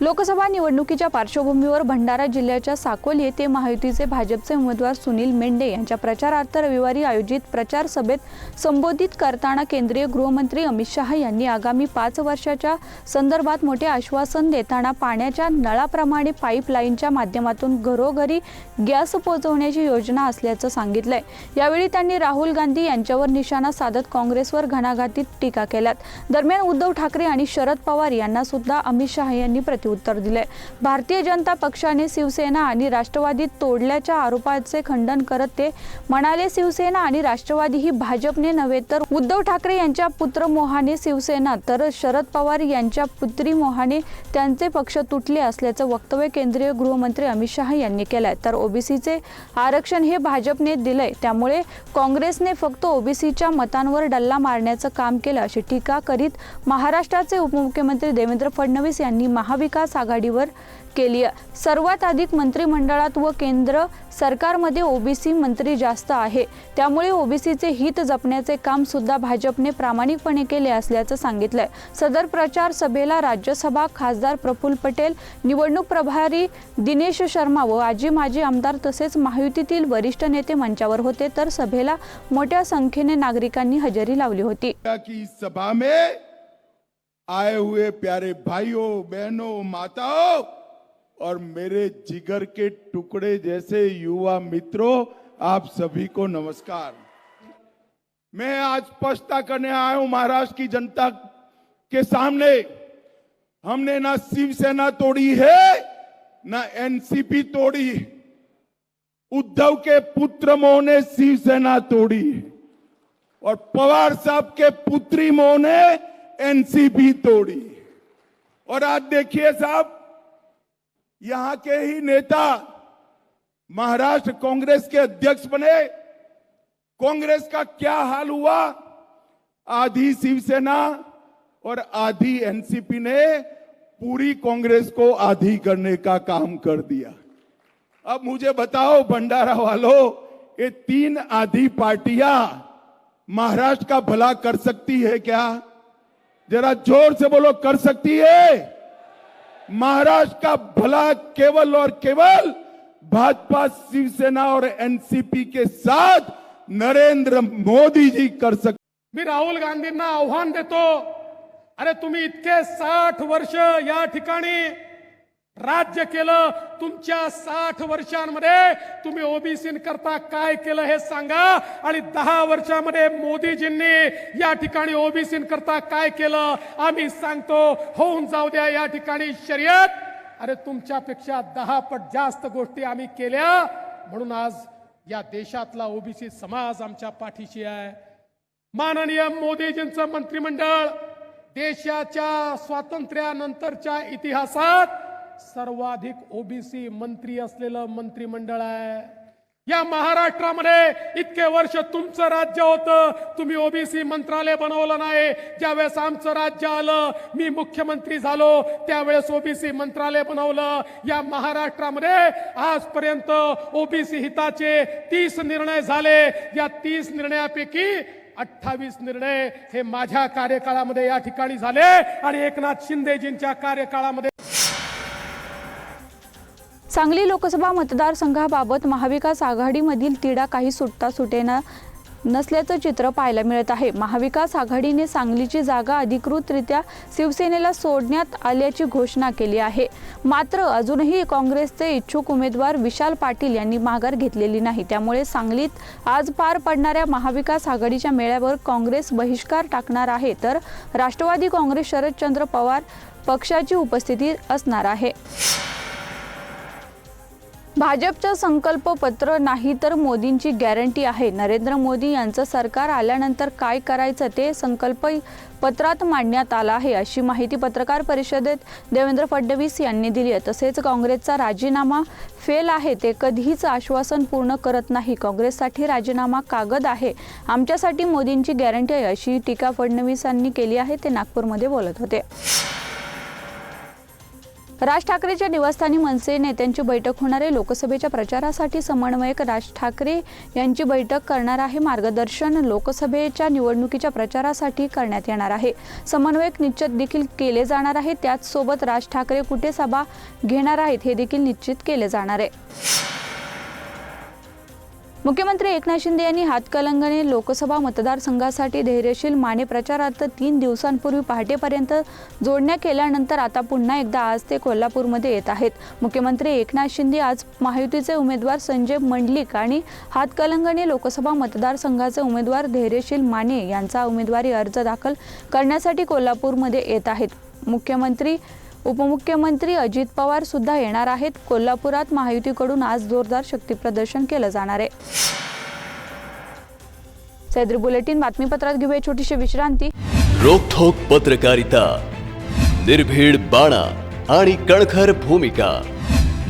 लोकसभा निवडणुकीच्या पार्श्वभूमीवर भंडारा जिल्ह्याच्या साकोली येथे महायुतीचे भाजपचे उमेदवार सुनील मेंढे यांच्या प्रचारार्थ रविवारी आयोजित प्रचार सभेत संबोधित करताना केंद्रीय गृहमंत्री अमित शहा यांनी आगामी पाच वर्षाच्या संदर्भात मोठे आश्वासन देताना पाण्याच्या नळाप्रमाणे पाईपलाईनच्या माध्यमातून घरोघरी गॅस पोहोचवण्याची योजना असल्याचं सांगितलंय. यावेळी त्यांनी राहुल गांधी यांच्यावर निशाणा साधत काँग्रेसवर घणाघातीत टीका केल्यात. दरम्यान उद्धव ठाकरे आणि शरद पवार यांना सुद्धा अमित शहा यांनी प्रति प्रत्युत्तर दिले भारतीय जनता पक्षाने शिवसेना आणि राष्ट्रवादी तोडल्याच्या आरोपाचे खंडन करत ते म्हणाले शिवसेना आणि राष्ट्रवादी ही भाजपने नव्हे तर उद्धव ठाकरे यांच्या पुत्र मोहाने शिवसेना तर शरद पवार यांच्या पुत्री मोहाने त्यांचे पक्ष तुटले असल्याचं वक्तव्य केंद्रीय गृहमंत्री अमित शहा यांनी केलंय. तर ओबीसीचे आरक्षण हे भाजपने दिलंय. त्यामुळे काँग्रेसने फक्त ओबीसीच्या मतांवर डल्ला मारण्याचं काम केलं अशी टीका करीत महाराष्ट्राचे उपमुख्यमंत्री देवेंद्र फडणवीस यांनी महाविकास आघाडीवर केली सर्वात अधिक मंत्रिमंडळात व केंद्र सरकारमध्ये ओबीसी मंत्री जास्त आहे. त्यामुळे ओबीसीचे हित जपण्याचे काम सुद्धा भाजपने प्रामाणिकपणे केले असल्याचं सांगितलंय. सदर प्रचार सभेला राज्यसभा खासदार प्रफुल्ल पटेल निवडणूक प्रभारी दिनेश शर्मा व आजी माजी आमदार तसेच महायुतीतील वरिष्ठ नेते मंचावर होते तर सभेला मोठ्या संख्येने नागरिकांनी हजेरी लावली होती. की सभा में आए हुए प्यारे भाइयों, बहनों, माताओं और मेरे जिगर के टुकड़े जैसे युवा मित्रों, आप सभी को नमस्कार। मैं आज स्पष्टता करने आया हूँ महाराष्ट्र की जनता के सामने। हमने ना शिवसेना तोड़ी है, ना एनसीपी तोड़ी उद्धव के पुत्र मोह ने शिवसेना तोड़ी और पवार साहब के पुत्री मोह ने एनसीपी तोड़ी। और आज देखिए साहब, यहाँ के ही नेता महाराष्ट्र कांग्रेस के अध्यक्ष बने। कांग्रेस का क्या हाल हुआ? आधी शिवसेना और आधी एनसीपी ने पूरी कांग्रेस को आधी करने का काम कर दिया। अब मुझे बताओ, भंडारा वालों, ये तीन आधी पार्टियाँ महाराष्ट्र का भला कर सकती है क्या? जरा जोर से बोलो कर सकती है? महाराष्ट्र का भला केवल और केवल भाजपा शिवसेना और एनसीपी के साथ नरेंद्र मोदी जी कर सकते मी राहुल गांधींना आव्हान देतो अरे तुम्ही इतके साठ वर्ष या ठिकाणी राज्य केलं तुमच्या साठ वर्षांमध्ये तुम्ही ओबीसी करता काय केलं हे सांगा. आणि दहा वर्षामध्ये मोदीजींनी या ठिकाणी ओबीसी करता काय केलं आम्ही सांगतो होऊन जाऊ द्या या ठिकाणी शर्यत. अरे तुमच्यापेक्षा दहा पट जास्त गोष्टी आम्ही केल्या. म्हणून आज या देशातला ओबीसी समाज आमच्या पाठीशी आहे. माननीय मोदीजींचं मंत्रिमंडळ देशाच्या स्वातंत्र्यानंतरच्या इतिहासात सर्वाधिक ओबीसी मंत्री असलेलं मंत्रिमंडळ आहे. या महाराष्ट्रामध्ये इतके वर्ष तुमचं राज्य होतं. तुम्ही ओबीसी मंत्रालय बनवलं नाही. ज्यावेळेस आमचं राज्य आलं मी मुख्यमंत्री झालो त्यावेळेस ओबीसी मंत्रालय बनवलं. या महाराष्ट्रामध्ये आजपर्यंत ओबीसी हिताचे तीस निर्णय झाले. या तीस निर्णयापैकी अठ्ठावीस निर्णय हे माझ्या कार्यकाळामध्ये या ठिकाणी झाले आणि एकनाथ शिंदेजींच्या कार्यकाळामध्ये सांगली लोकसभा मतदारसंघाबाबत महाविकास आघाडीमधील तिढा काही सुटता सुटेना नसल्याचं चित्र पाहायला मिळत आहे. महाविकास आघाडीने सांगलीची जागा अधिकृतरित्या शिवसेनेला सोडण्यात आल्याची घोषणा केली आहे. मात्र अजूनही काँग्रेसचे इच्छुक उमेदवार विशाल पाटील यांनी माघार घेतलेली नाही. त्यामुळे सांगलीत आज पार पडणाऱ्या महाविकास आघाडीच्या मेळ्यावर काँग्रेस बहिष्कार टाकणार आहे. तर राष्ट्रवादी काँग्रेस शरदचंद्र पवार पक्षाची उपस्थिती असणार आहे. भाजपचं संकल्पपत्र नाही तर मोदींची गॅरंटी आहे. नरेंद्र मोदी यांचं सरकार आल्यानंतर काय करायचं ते संकल्प पत्रात मांडण्यात आलं आहे अशी माहिती पत्रकार परिषदेत देवेंद्र फडणवीस यांनी दिली आहे. तसेच काँग्रेसचा राजीनामा फेल आहे ते कधीच आश्वासन पूर्ण करत नाही. काँग्रेससाठी राजीनामा कागद आहे. आमच्यासाठी मोदींची गॅरंटी आहे अशी टीका फडणवीसांनी केली आहे. ते नागपूरमध्ये बोलत होते. राज ठाकरेच्या निवासस्थानी मनसे नेत्यांची बैठक होणार आहे. लोकसभेच्या प्रचारासाठी समन्वयक राज ठाकरे यांची बैठक करणार आहे. मार्गदर्शन लोकसभेच्या निवडणुकीच्या प्रचारासाठी करण्यात येणार आहे. समन्वयक निश्चित देखील केले जाणार आहे. त्याचसोबत राज ठाकरे कुठे सभा घेणार आहेत हे देखील निश्चित केले जाणार आहे. मुख्यमंत्री एकनाथ शिंदे यांनी हातकलंगणे लोकसभा मतदारसंघासाठी धैर्यशील माने प्रचारार्थ तीन दिवसांपूर्वी पहाटेपर्यंत जोडण्या केल्यानंतर आता पुन्हा एकदा आज ते कोल्हापूरमध्ये येत आहेत. मुख्यमंत्री एकनाथ शिंदे आज महायुतीचे उमेदवार संजय मंडलिक आणि हातकलंगणे लोकसभा मतदारसंघाचे उमेदवार धैर्यशील माने यांचा उमेदवारी अर्ज दाखल करण्यासाठी कोल्हापूरमध्ये येत आहेत. मुख्यमंत्री उपमुख्यमंत्री अजित पवार सुद्धा येणार आहेत. कोल्हापुरात महायुतीकडून आज जोरदार शक्तीप्रदर्शन केलं जाणार आहे. सैद्री बुलेटिन बातमीपत्रात घेऊया छोटीशी विश्रांती. रोखोक पत्रकारिता निर्भीड बाणा आणि कणखर भूमिका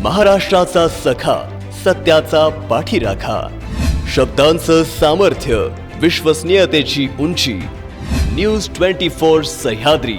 महाराष्ट्राचा सखा सत्याचा पाठीराखा शब्दांचं सामर्थ्य विश्वसनीयतेची उंची न्यूज ट्वेंटी फोर सह्याद्री.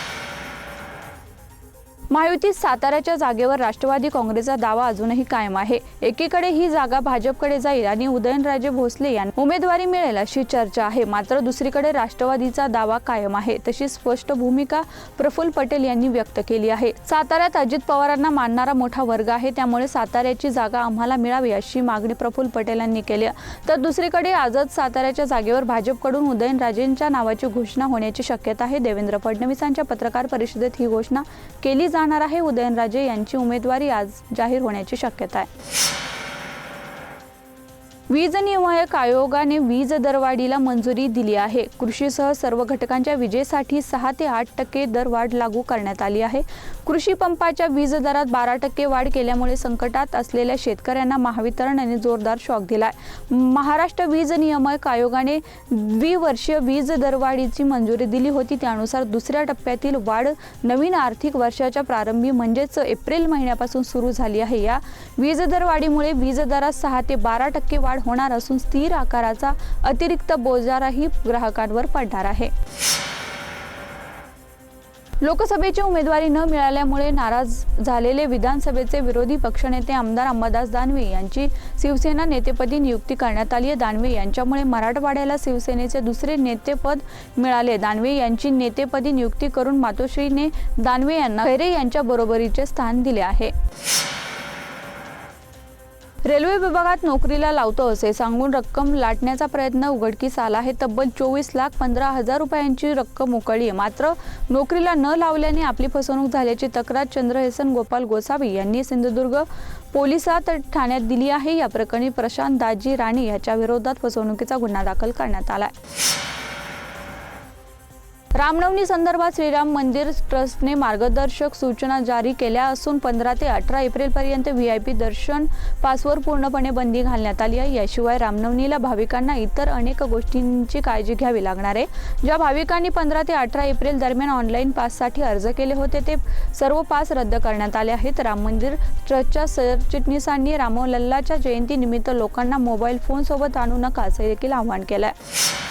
महायुतीत साताऱ्याच्या जागेवर राष्ट्रवादी काँग्रेसचा दावा अजूनही कायम आहे. एकीकडे ही जागा भाजपकडे जाईल आणि उदयनराजे भोसले यांना उमेदवारी मिळेल अशी चर्चा आहे. मात्र दुसरीकडे राष्ट्रवादीचा दावा कायम आहे. तशी स्पष्ट भूमिका प्रफुल्ल पटेल यांनी व्यक्त केली आहे. साताऱ्यात अजित पवारांना मानणारा मोठा वर्ग आहे. त्यामुळे साताऱ्याची जागा आम्हाला मिळावी अशी मागणी प्रफुल्ल पटेल यांनी केली तर दुसरीकडे आजच साताऱ्याच्या जागेवर भाजपकडून उदयनराजेंच्या नावाची घोषणा होण्याची शक्यता आहे. देवेंद्र फडणवीसांच्या पत्रकार परिषदेत ही घोषणा केली जा राहणार आहे. उदयनराजे यांची उमेदवारी आज जाहीर होण्याची शक्यता आहे. वीज नियामक आयोगाने वीज दरवाढीला मंजुरी दिली आहे. कृषीसह सर्व घटकांच्या विजेसाठी सहा ते आठ टक्के दरवाढ लागू करण्यात आली आहे. कृषी पंपाच्या वीज दरात बारा टक्के वाढ केल्यामुळे संकटात असलेल्या शेतकऱ्यांना महावितरणाने जोरदार शॉक दिलाय. महाराष्ट्र वीज नियामक आयोगाने द्विवर्षीय वीज दरवाढीची मंजुरी दिली होती. त्यानुसार दुसऱ्या टप्प्यातील वाढ नवीन आर्थिक वर्षाच्या प्रारंभी म्हणजेच एप्रिल महिन्यापासून सुरू झाली आहे. या वीज दरवाढीमुळे वीज दरात सहा ते बारा टक्के वाढ होणार असून स्थिर आकाराचा अतिरिक्त बोजाराही ग्राहकांवर पडणार आहे. लोकसभेची उमेदवारी न मिळाल्यामुळे नाराज झालेले विधानसभेचे विरोधी पक्षनेते आमदार अंबादास दानवे यांची शिवसेना नेतेपदी नियुक्ती करण्यात आली आहे. दानवे यांच्यामुळे मराठवाड्याला शिवसेनेचे दुसरे नेतेपद मिळाले. दानवे यांची नेतेपदी नियुक्ती करून मातोश्रीने दानवे यांना खैरे यांच्या बरोबरीचे स्थान दिले आहे. रेल्वे विभागात नोकरीला लावतो असे सांगून रक्कम लाटण्याचा प्रयत्न उघडकीस आला हे तब्बल चोवीस लाख पंधरा हजार रुपयांची रक्कम उकळली आहे. मात्र नोकरीला न लावल्याने आपली फसवणूक झाल्याची तक्रार चंद्रहेसन गोपाल गोसावी यांनी सिंधुदुर्ग पोलिसात ठाण्यात दिली आहे. या प्रकरणी प्रशांत दाजी राणे याच्या विरोधात फसवणुकीचा गुन्हा दाखल करण्यात आला रामनवमी संदर्भात श्रीराम मंदिर ट्रस्टने मार्गदर्शक सूचना जारी केल्या असून पंधरा ते अठरा एप्रिलपर्यंत व्ही आय पी दर्शन पासवर पूर्णपणे बंदी घालण्यात आली आहे. याशिवाय रामनवमीला भाविकांना इतर अनेक गोष्टींची काळजी घ्यावी लागणार आहे. ज्या भाविकांनी पंधरा ते अठरा एप्रिल दरम्यान ऑनलाईन पाससाठी अर्ज केले होते ते सर्व पास रद्द करण्यात आले आहेत. राम मंदिर ट्रस्टच्या सरचिटणीसांनी रामलल्लाच्या जयंतीनिमित्त लोकांना मोबाईल फोनसोबत आणू नका असे देखील आवाहन केलं आहे